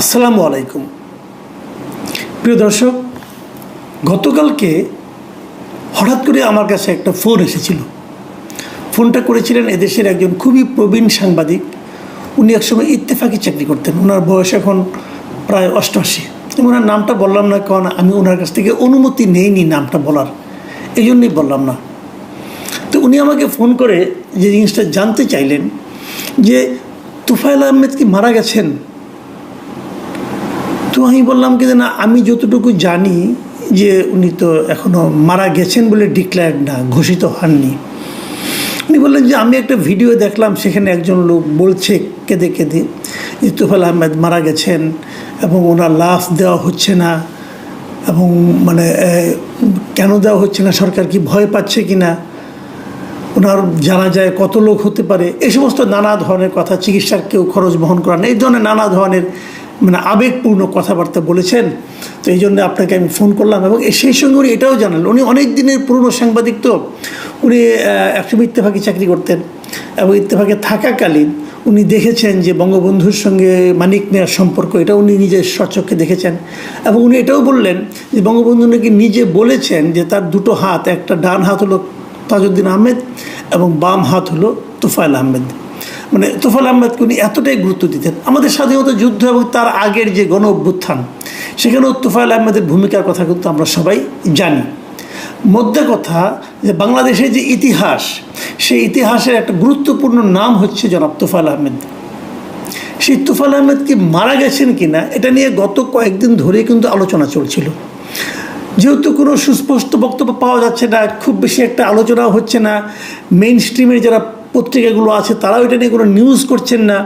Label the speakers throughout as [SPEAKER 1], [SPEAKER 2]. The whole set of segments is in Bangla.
[SPEAKER 1] আসসালামু আলাইকুম। প্রিয় দর্শক, গতকালকে হঠাৎ করে আমার কাছে একটা ফোন এসেছিল। ফোনটা করেছিলেন এদেশের একজন খুবই প্রবীণ সাংবাদিক। উনি একসময় ইত্তেফাকি চাকরি করতেন। ওনার বয়স এখন প্রায় অষ্টআশি। ওনার নামটা বললাম না কারণ আমি ওনার কাছ থেকে অনুমতি নেইনি নামটা বলার। এই জন্যই বললাম না। তো উনি আমাকে ফোন করে যে জিনিসটা জানতে চাইলেন যে তুফাইল আহমেদ কি মারা গেছেন? তো আমি বললাম কি না, আমি যতটুকু জানি যে উনি তো এখনও মারা গেছেন বলে ডিক্লেয়ার না, ঘোষিত হননি। উনি বললেন যে, আমি একটা ভিডিও দেখলাম, সেখানে একজন লোক বলছে কেঁদে কেঁদে যে আহমেদ মারা গেছেন এবং ওনার লাশ দেওয়া হচ্ছে না এবং মানে কেন দেওয়া হচ্ছে না, সরকার কি ভয় পাচ্ছে কি না ওনার জানা যায় কত লোক হতে পারে এই সমস্ত নানা ধরনের কথা, চিকিৎসার কেউ খরচ বহন করান এই ধরনের নানা ধরনের মানে আবেগপূর্ণ কথাবার্তা বলেছেন। তো এই জন্য আপনাকে আমি ফোন করলাম এবং সেই সঙ্গে উনি এটাও জানালেন। উনি অনেক দিনের পুরনো সাংবাদিক তো। উনি একসময় ইত্তেফাকি চাকরি করতেন এবং ইত্তেফাকে থাকাকালীন উনি দেখেছেন যে বঙ্গবন্ধুর সঙ্গে মানিক নেওয়ার সম্পর্ক এটা উনি নিজের স্বচক্ষে দেখেছেন। এবং উনি এটাও বললেন যে বঙ্গবন্ধু নাকি নিজে বলেছেন যে তার দুটো হাত, একটা ডান হাত হলো তাজউদ্দিন আহমেদ এবং বাম হাত হলো তোফায়েল আহমেদ। মানে তোফায়েল আহমেদকে উনি এতটাই গুরুত্ব দিতেন। আমাদের স্বাধীনতা যুদ্ধ এবং তার আগের যে গণ অভ্যুত্থান, সেখানেও তোফায়েল আহমেদের ভূমিকার কথা কিন্তু আমরা সবাই জানি। মধ্যে কথা যে বাংলাদেশের যে ইতিহাস, সেই ইতিহাসের একটা গুরুত্বপূর্ণ নাম হচ্ছে জনাব তোফায়েল আহমেদ। সেই তোফায়েল আহমেদ কি মারা গেছেন কিনা, এটা নিয়ে গত কয়েকদিন ধরে কিন্তু আলোচনা চলছিল। যেহেতু কোনো সুস্পষ্ট বক্তব্য পাওয়া যাচ্ছে না, খুব বেশি একটা আলোচনা হচ্ছে না মেইন স্ট্রিমের যারা পত্রিকাগুলো আছে, তারাও এটা নিয়ে কোনো নিউজ করছেন না।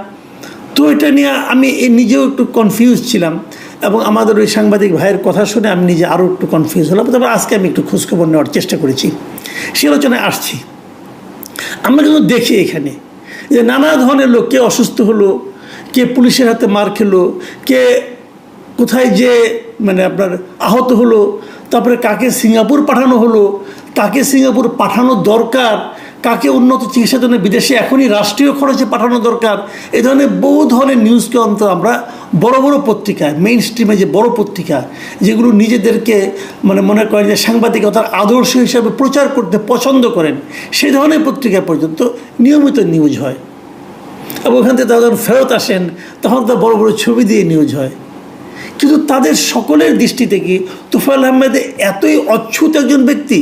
[SPEAKER 1] তো এটা নিয়ে আমি নিজেও একটু কনফিউজ ছিলাম এবং আমাদের ওই সাংবাদিক ভাইয়ের কথা শুনে আমি নিজে আরও একটু কনফিউজ হলাম। তবে আজকে আমি একটু খোঁজখবর নেওয়ার চেষ্টা করেছি। সে আলোচনায় আসছি। আমরা কিন্তু দেখি এখানে যে নানা ধরনের লোক, কে অসুস্থ হলো, কে পুলিশের হাতে মার খেলো, কে কোথায় যে মানে আপনার আহত হলো, তারপরে কাকে সিঙ্গাপুর পাঠানো হলো, কাকে সিঙ্গাপুর পাঠানো দরকার কাকে উন্নত চিকিৎসার জন্য বিদেশে এখনই রাষ্ট্রীয় খরচে পাঠানো দরকার? এ ধরনের বহু ধরনের নিউজকে অন্তত আমরা বড় বড় পত্রিকায় মেইন স্ট্রিমে যে বড় পত্রিকা, যেগুলো নিজেদেরকে মানে মনে করেন যে সাংবাদিকতার আদর্শ হিসাবে প্রচার করতে পছন্দ করেন, সেই ধরনের পত্রিকা পর্যন্ত নিয়মিত নিউজ হয়। এবং ওখান থেকে যখন ফেরত আসেন, তখন তো বড় বড় ছবি দিয়ে নিউজ হয়। কিন্তু তাদের সকলের দৃষ্টি থেকে তুফাইল আহমেদ এতই অচ্ছুত একজন ব্যক্তি?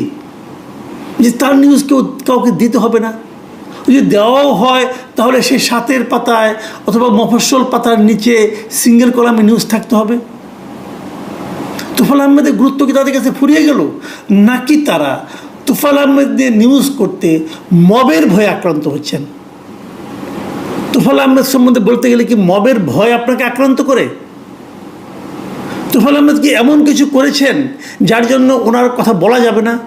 [SPEAKER 1] যে তার নিউজ কেউ কাউকে দিতে হবে না। যদি দেওয়াও হয়, তাহলে সেই সাতের পাতায় অথবা মফস্বল পাতার নিচে সিঙ্গেল কলামে নিউজ থাকতে হবে। তুফাল আহমেদের গুরুত্ব কি তাদের কাছে ফুরিয়ে গেল? নাকি তারা তুফাল আহমেদ দিয়ে নিউজ করতে মবের ভয়ে আক্রান্ত হচ্ছেন? তুফাল আহমেদ সম্বন্ধে বলতে গেলে কি মবের ভয় আপনাকে আক্রান্ত করে? তুফাল আহমেদ কি এমন কিছু করেছেন যার জন্য ওনার কথা বলা যাবে না?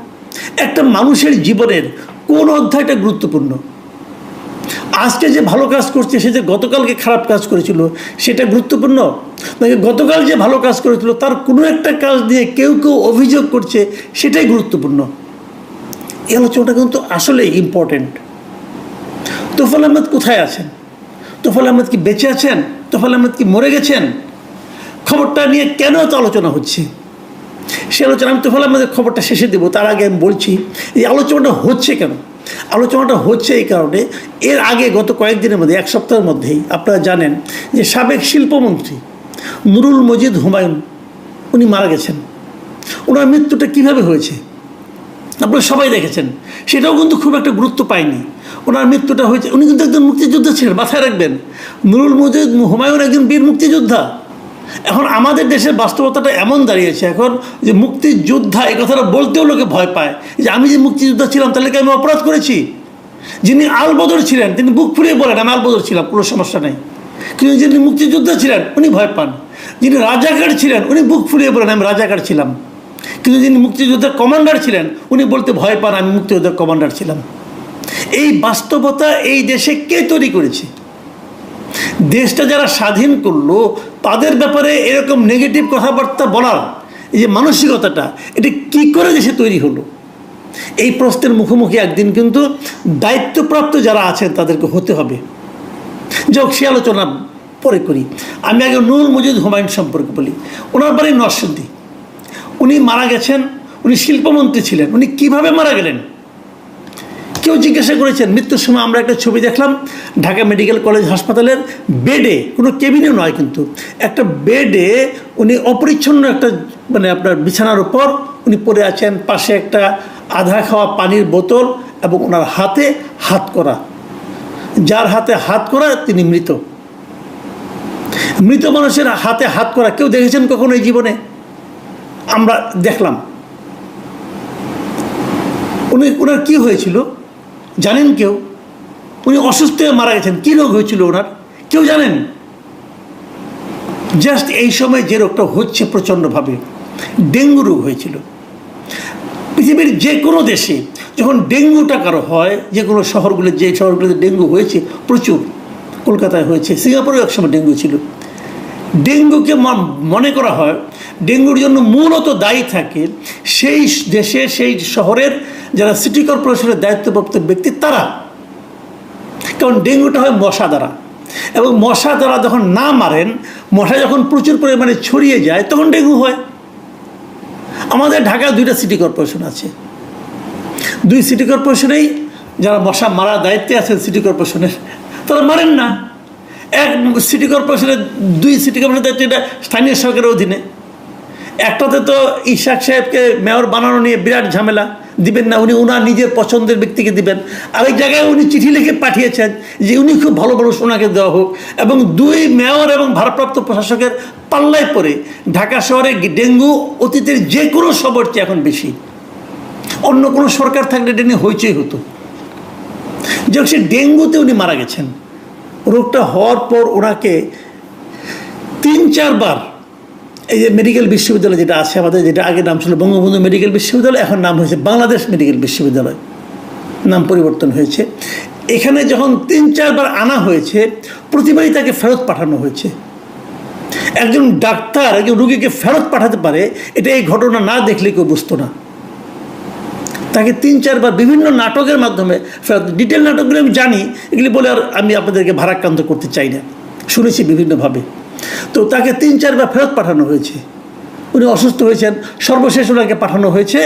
[SPEAKER 1] একটা মানুষের জীবনের কোন অধ্যায়টা গুরুত্বপূর্ণ? আজকে যে ভালো কাজ করছে, সে যে গতকালকে খারাপ কাজ করেছিল, সেটা গুরুত্বপূর্ণ? নাকি গতকাল যে ভালো কাজ করেছিল, তার কোনো একটা কাজ দিয়ে কেউ কেউ অভিযোগ করছে, সেটাই গুরুত্বপূর্ণ? এই আলোচনাটা কিন্তু আসলে ইম্পর্টেন্ট তোফাল আহমেদ কোথায় আছেন? তোফাল আহমেদ কি বেঁচে আছেন? তোফাল আহমেদ কি মরে গেছেন? খবরটা নিয়ে কেন এত আলোচনা হচ্ছে? সে আলোচনা, আমি তোফাল আহমেদের খবরটা শেষে দেবো, তার আগে আমি বলছি, এই আলোচনাটা হচ্ছে কেন? আলোচনাটা হচ্ছে এই কারণে, এর আগে গত কয়েকদিনের মধ্যে, এক সপ্তাহের মধ্যেই, আপনারা জানেন যে সাবেক শিল্পমন্ত্রী নুরুল মজিদ হুমায়ুন, উনি মারা গেছেন। ওনার মৃত্যুটা কীভাবে হয়েছে? আপনারা সবাই দেখেছেন। সেটাও কিন্তু খুব একটা গুরুত্ব পায়নি। ওনার মৃত্যুটা হয়েছে, উনি কিন্তু একজন মুক্তিযোদ্ধা ছিলেন, মাথায় রাখবেন। নুরুল মজিদ হুমায়ুন একজন বীর মুক্তিযোদ্ধা। এখন আমাদের দেশের বাস্তবতাটা এমন দাঁড়িয়েছে এখন যে মুক্তিযোদ্ধা, এই কথাটা বলতেও লোকে ভয় পায়। যে আমি যে মুক্তিযোদ্ধা ছিলাম, তাহলে কি আমি অপরাধ করেছি? যিনি আলবদর ছিলেন, তিনি বুক ফুলিয়ে বলেন, আমি আলবদর ছিলাম, কোনো সমস্যা নেই। কিন্তু যিনি মুক্তিযোদ্ধা ছিলেন, উনি ভয় পান। যিনি রাজাকার ছিলেন, উনি বুক ফুলিয়ে বলেন, আমি রাজাকার ছিলাম। কিন্তু যিনি মুক্তিযোদ্ধার কমান্ডার ছিলেন, উনি বলতে ভয় পান, আমি মুক্তিযোদ্ধার কমান্ডার ছিলাম। এই বাস্তবতা এই দেশে কে তৈরি করেছে? দেশটা যারা স্বাধীন করল তাদের ব্যাপারে এরকম নেগেটিভ কথাবার্তা বলার এই যে মানসিকতাটা, এটা কি করে দেশে তৈরি হলো? এই প্রশ্নের মুখোমুখি একদিন কিন্তু দায়িত্বপ্রাপ্ত যারা আছেন তাদেরকে হতে হবে। যোগ সে আলোচনা পরে করি। আমি আগে নুরুল মজিদ হুমায়ুন সম্পর্কে বলি। ওনার বাড়ি নরসিংদী। উনি মারা গেছেন, উনি শিল্পমন্ত্রী ছিলেন। উনি কীভাবে মারা গেলেন? কেউ জিজ্ঞাসা করেছেন, মৃত্যুর সময় আমরা একটা ছবি দেখলাম, ঢাকা মেডিকেল কলেজ হাসপাতালের বেডে, কোনো কেবিনে নয় কিন্তু, একটা বেডে উনি অপরিচ্ছন্ন একটা মানে আপনার বিছানার উপর উনি পড়ে আছেন, পাশে একটা আধা খাওয়া পানির বোতল এবং ওনার হাতে হাত করা। যার হাতে হাত করা, তিনি মৃত। মৃত মানুষের হাতে হাত করা, কেউ দেখেছেন কখনো এই জীবনে? আমরা দেখলাম। উনি ওনার কি হয়েছিল? জানেন কেউ? উনি অসুস্থ হয়ে মারা গেছেন। কী রোগ হয়েছিল ওনার? কেউ জানেন? জাস্ট এই সময় যে রোগটা হচ্ছে প্রচণ্ডভাবে, ডেঙ্গু রোগ হয়েছিল। পৃথিবীর যে কোনো দেশে যখন ডেঙ্গুটা কারও হয় যে কোনো শহরগুলো, যে শহরগুলোতে ডেঙ্গু হয়েছে, প্রচুর। কলকাতায় হয়েছে, সিঙ্গাপুরেও একসময় ডেঙ্গু ছিল। ডেঙ্গুকে মনে করা হয়, ডেঙ্গুর জন্য মূলত দায়ী থাকে সেই দেশে, সেই শহরের যারা সিটি কর্পোরেশনের দায়িত্বপ্রাপ্ত ব্যক্তি, তারা। কারণ ডেঙ্গুটা হয় মশা দ্বারা। এবং মশা দ্বারা যখন না মারেন, মশা যখন প্রচুর পরিমাণে ছড়িয়ে যায়, তখন ডেঙ্গু হয়। আমাদের ঢাকায় দুইটা সিটি কর্পোরেশন আছে। দুই সিটি কর্পোরেশনেই যারা মশা মারার দায়িত্বে আছেন সিটি কর্পোরেশনের, তারা মারেন না। এক সিটি কর্পোরেশনের দুই সিটি কর্পোরেশনের দায়িত্ব এটা স্থানীয় সরকারের অধীনে। একটাতে তো ইশাক সাহেবকে মেয়র বানানো নিয়ে বিরাট ঝামেলা। দিবেন না, উনি ওনার নিজের পছন্দের ব্যক্তিকে দিবেন। আরেক জায়গায় উনি চিঠি লিখে পাঠিয়েছেন যে উনি খুব ভালো মানুষ ওনাকে দেওয়া হোক। এবং দুই মেয়র এবং ভারপ্রাপ্ত প্রশাসকের পাল্লায় পড়ে ঢাকা শহরে ডেঙ্গু অতীতের যে কোনো সবর চেয়ে এখন বেশি। অন্য কোনো সরকার থাকলে এটা নিয়ে হইচই হতো। যে সে ডেঙ্গুতে উনি মারা গেছেন। রোগটা হওয়ার পর ওনাকে তিন চারবার এই যে মেডিকেল বিশ্ববিদ্যালয় যেটা আছে আমাদের, যেটা আগে নাম ছিল বঙ্গবন্ধু মেডিকেল বিশ্ববিদ্যালয়, এখন নাম হয়েছে বাংলাদেশ মেডিকেল বিশ্ববিদ্যালয়। নাম পরিবর্তন হয়েছে। এখানে যখন তিন, চারবার আনা হয়েছে, প্রতিবারই তাকে ফেরত পাঠানো হয়েছে। একজন ডাক্তার, একজন রুগীকে ফেরত পাঠাতে পারে, এটা এই ঘটনা না দেখলে কেউ বুঝতো না। তাকে তিন, চারবার বিভিন্ন নাটকের মাধ্যমে ফেরত ডিটেল নাটকগুলো আমি জানি, এগুলি বলে আর আমি আপনাদেরকে ভারাক্রান্ত করতে চাই না। শুনেছি বিভিন্নভাবে। তো তাকে তিন, চারবার ফেরত পাঠানো হয়েছে। উনি অসুস্থ হয়েছেন। সর্বশেষ ওনাকে পাঠানো হয়েছে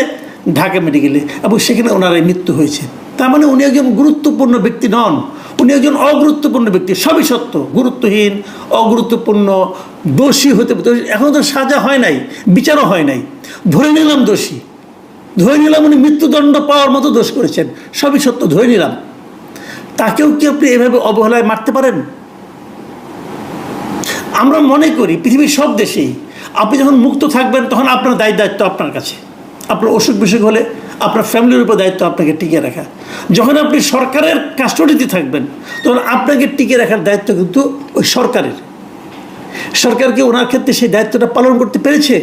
[SPEAKER 1] ঢাকা মেডিকেলে এবং সেখানে ওনার এই মৃত্যু হয়েছে। তার মানে উনি একজন গুরুত্বপূর্ণ ব্যক্তি নন। উনি একজন অগুরুত্বপূর্ণ ব্যক্তি। সবই সত্য। গুরুত্বহীন, অগুরুত্বপূর্ণ, দোষী হতে এখনও তো সাজা হয় নাই, বিচারও হয় নাই। ধরে নিলাম দোষী। ধরে নিলাম উনি মৃত্যুদণ্ড পাওয়ার মতো দোষ করেছেন। সবই সত্য, ধরে নিলাম। তাকেও কি আপনি এভাবে অবহেলায় মারতে পারেন? আমরা মনে করি পৃথিবীর সব দেশেই আপনি যখন মুক্ত থাকবেন, তখন আপনার দায়িত্ব দায়িত্ব আপনার কাছে। আপনার অসুখ বিসুখ হলে আপনার ফ্যামিলির উপর দায়িত্ব আপনাকে টিকে রাখা। যখন আপনি সরকারের কাস্টডিতে থাকবেন, তখন আপনাকে টিকে রাখার দায়িত্ব কিন্তু ওই সরকারের। সরকারকে ওনার ক্ষেত্রে সেই দায়িত্বটা পালন করতে পেরেছে?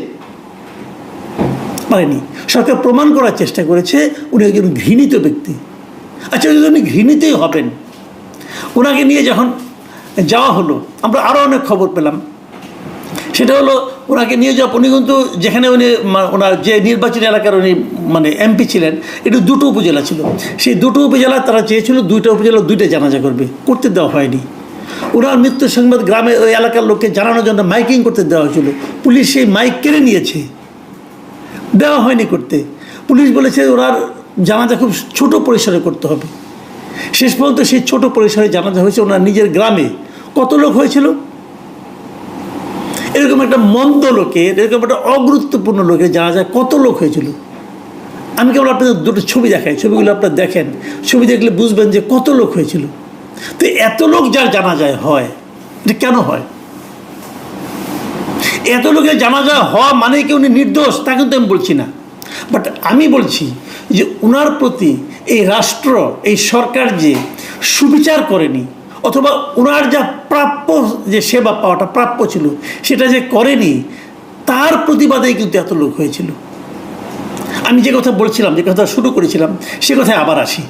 [SPEAKER 1] পারেনি। সরকার প্রমাণ করার চেষ্টা করেছে, উনি একজন ঘৃণিত ব্যক্তি। আচ্ছা যদি উনি ঘৃণিতই হবেন। ওনাকে নিয়ে যখন যাওয়া হলো। আমরা আরও অনেক খবর পেলাম। সেটা হলো ওনাকে নিয়ে যাওয়া উনি কিন্তু যেখানে উনি ওনার যে নির্বাচনী এলাকার উনি মানে এমপি ছিলেন, এটি দুটো উপজেলা ছিল। সেই দুটো উপজেলা তারা চেয়েছিল, দুইটা উপজেলা দুইটা জানাজা করবে, করতে দেওয়া হয়নি। ওনার মৃত্যু সংবাদ গ্রামে ওই এলাকার লোককে জানানোর জন্য মাইকিং করতে দেওয়া হয়েছিল। পুলিশ সেই মাইক কেড়ে নিয়েছে। দেওয়া হয়নি করতে। পুলিশ বলেছে ওনার জানাজা খুব ছোট পরিসরে করতে হবে। শেষ পর্যন্ত সেই ছোট পরিসরে জানাজা হয়েছে ওনার নিজের গ্রামে। কত লোক হয়েছিল? এরকম একটা মন্দ লোকের, এরকম একটা অগুরুত্বপূর্ণ লোকের যায় কত লোক হয়েছিল। আমি কেবল আপনাদের দুটো ছবি দেখাই, ছবিগুলো আপনারা দেখেন। ছবি দেখলে বুঝবেন যে কত লোক হয়েছিল। তো এত লোক যার জানা যায় হয়, এটা কেন হয়? এত লোকের জানা যায় হওয়া মানে কি উনি নির্দোষ? তা কিন্তু আমি বলছি না। বাট আমি বলছি যে ওনার প্রতি এই রাষ্ট্র, এই সরকার যে সুবিচার করেনি অথবা ওনার যা প্রাপ্য যে সেবা পাওয়াটা প্রাপ্য ছিল, সেটা যে করেনি, তার প্রতিবাদেই কিন্তু এত লোক হয়েছিল। আমি যে কথা বলছিলাম, যে কথা শুরু করেছিলাম, সে কথায় আবার আসি।